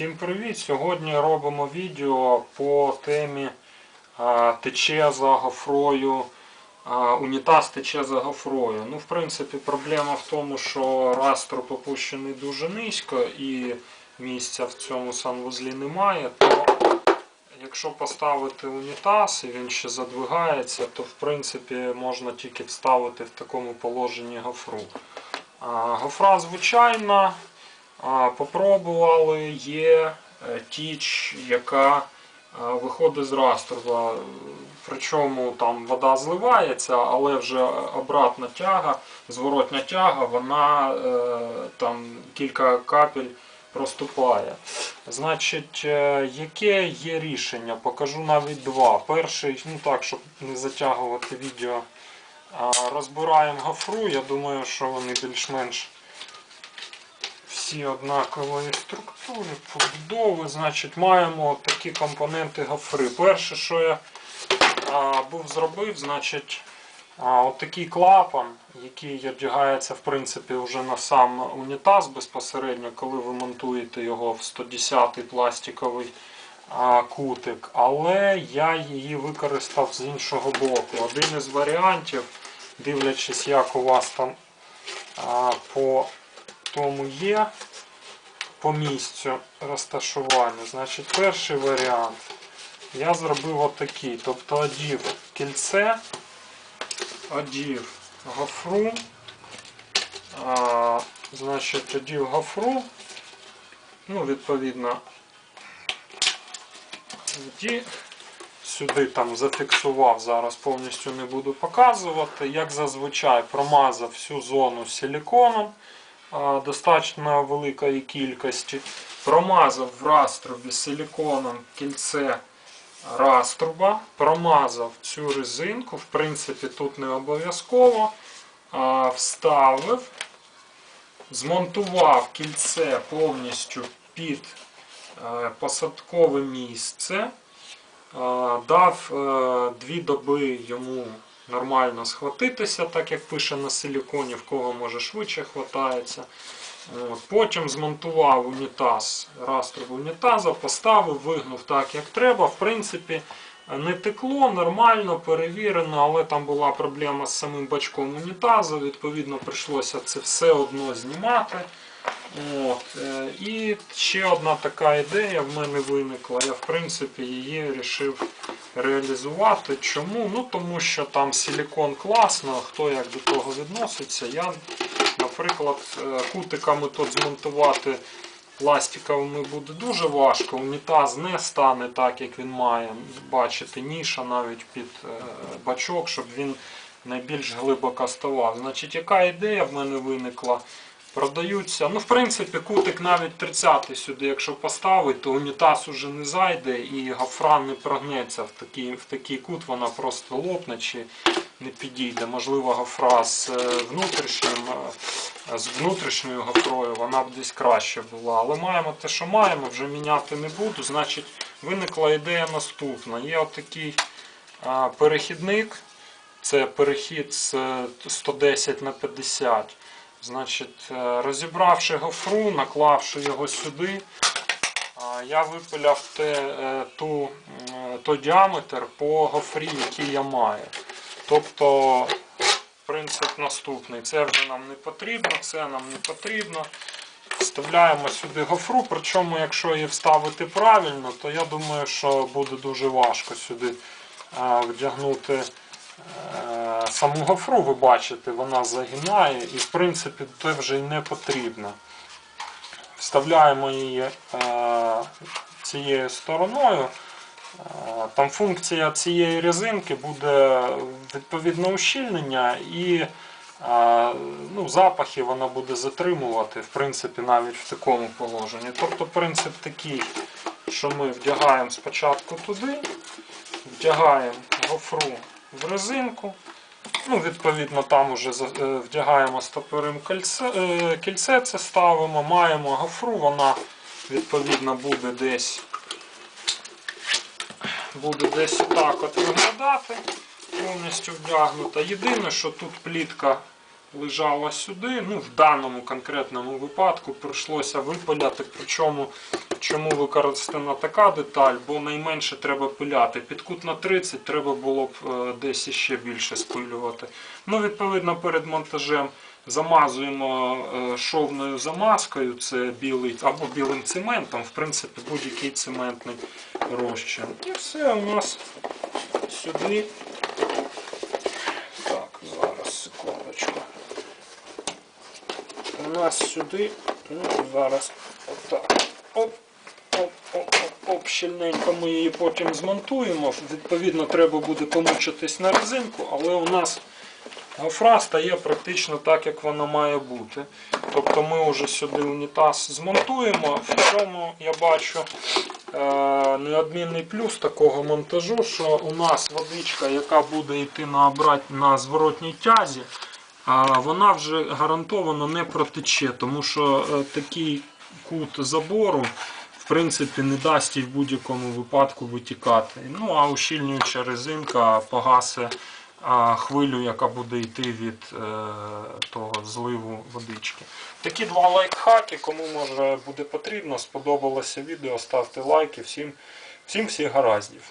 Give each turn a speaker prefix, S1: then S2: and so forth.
S1: Всім привіт! Сьогодні робимо відео по темі тече за гофрою. Унітаз тече за гофрою. Ну, в принципі, проблема в тому, що раструб опущений дуже низько і місця в цьому санвузлі немає. То якщо поставити унітаз і він ще задвигається, то в принципі можна тільки вставити в такому положенні гофру. Гофра звичайна. Попробували, є е, тіч, яка е, виходить з раструба. Причому там вода зливається, але вже обратна тяга, зворотня тяга, вона е, там кілька капель проступає. Значить, яке є рішення? Покажу навіть два. Перший, ну так, щоб не затягувати відео, розбираємо гофру. Я думаю, що вони більш-менш всі однакової структури, побудови. Значить, маємо такі компоненти гофри. Перше, що я а, був зробив, значить, а, от такий клапан, який одягається в принципі вже на сам унітаз безпосередньо, коли ви монтуєте його в 110-й пластиковий а, кутик. Але я її використав з іншого боку. Один із варіантів, дивлячись, як у вас там а, по тому є по місцю розташування. Значить, перший варіант я зробив отакий. Тобто одів кільце, одів гофру, а, значить, одів гофру, ну, відповідно, вдів, сюди там зафіксував, зараз повністю не буду показувати. Як зазвичай промазав всю зону силіконом достатньо великої кількості. Промазав в раструбі силіконом кільце раструба, промазав цю резинку, в принципі, тут не обов'язково. Вставив, змонтував кільце повністю під е, посадкове місце. Дав е, дві доби йому нормально схватитися, так як пише на силіконі, в кого може швидше хватається. От. Потім змонтував унітаз, раструб унітаза, поставив, вигнув так, як треба. В принципі, не текло, нормально, перевірено, але там була проблема з самим бачком унітазу. Відповідно, прийшлося це все одно знімати. От. е, І ще одна така ідея в мене виникла. Я в принципі її вирішив реалізувати. Чому? Ну тому що там силікон класно, хто як до того відноситься. Я, наприклад, е, кутиками тут змонтувати пластиковими буде дуже важко. Унітаз не стане так, як він має. Бачите, ніша навіть під е, бачок, щоб він найбільш глибоко ставав. Значить, яка ідея в мене виникла? Продаються. Ну, в принципі, кутик навіть 30 сюди, якщо поставити, то унітаз уже не зайде і гофра не прогнеться в такий, в такий кут, вона просто лопне чи не підійде. Можливо, гофра з е, внутрішнім, е, з внутрішньою гофрою вона б десь краще була. Але маємо те, що маємо, вже міняти не буду. Значить, виникла ідея наступна. Є отакий а, перехідник. Це перехід з е, 110 на 50. Значить, е, розібравши гофру, наклавши його сюди, я випиляв те, е, ту, той діаметр по гофрі, який я маю. Тобто, принцип наступний. Це вже нам не потрібно, це нам не потрібно. Вставляємо сюди гофру, причому, якщо її вставити правильно, то я думаю, що буде дуже важко сюди вдягнути е, саму гофру, ви бачите, вона загинає і в принципі це вже й не потрібно. Вставляємо її е, цією стороною. Е, Там функція цієї резинки буде відповідно ущільнення і е, ну, запахи вона буде затримувати, в принципі, навіть в такому положенні. Тобто принцип такий, що ми вдягаємо спочатку туди, вдягаємо гофру в резинку. Ну, відповідно, там вже е, вдягаємо стопорим кільце, е, кільце це ставимо, маємо гофру, вона відповідно буде десь буде десь так от виглядати, повністю вдягнута. Єдине, що тут плітка лежала сюди, ну в даному конкретному випадку прийшлося випиляти, причому чому використана така деталь, бо найменше треба пиляти. Під кут на 30 треба було б е, десь іще більше спилювати. Ну, відповідно, перед монтажем замазуємо е, шовною замазкою, це білий або білим цементом, в принципі, будь-який цементний розчин. І все у нас сюди. Так, зараз секундочку. У нас сюди, ну зараз отак. Оп, оп, оп, оп, оп, щільненько ми її потім змонтуємо. Відповідно, треба буде помучитись на резинку, але у нас гофра стає практично так, як вона має бути. Тобто ми вже сюди унітаз змонтуємо. В цьому я бачу е, неодмінний плюс такого монтажу, що у нас водичка, яка буде йти на, на зворотній тязі, вона вже гарантовано не протече, тому що е, такий кут забору принципі не дасть їй в будь-якому випадку витікати. Ну а ущільнююча резинка погасе хвилю, яка буде йти від е, того зливу водички. Такі два лайфхаки, кому може буде потрібно, сподобалося відео, ставте лайки. Всім, всім всіх гараздів.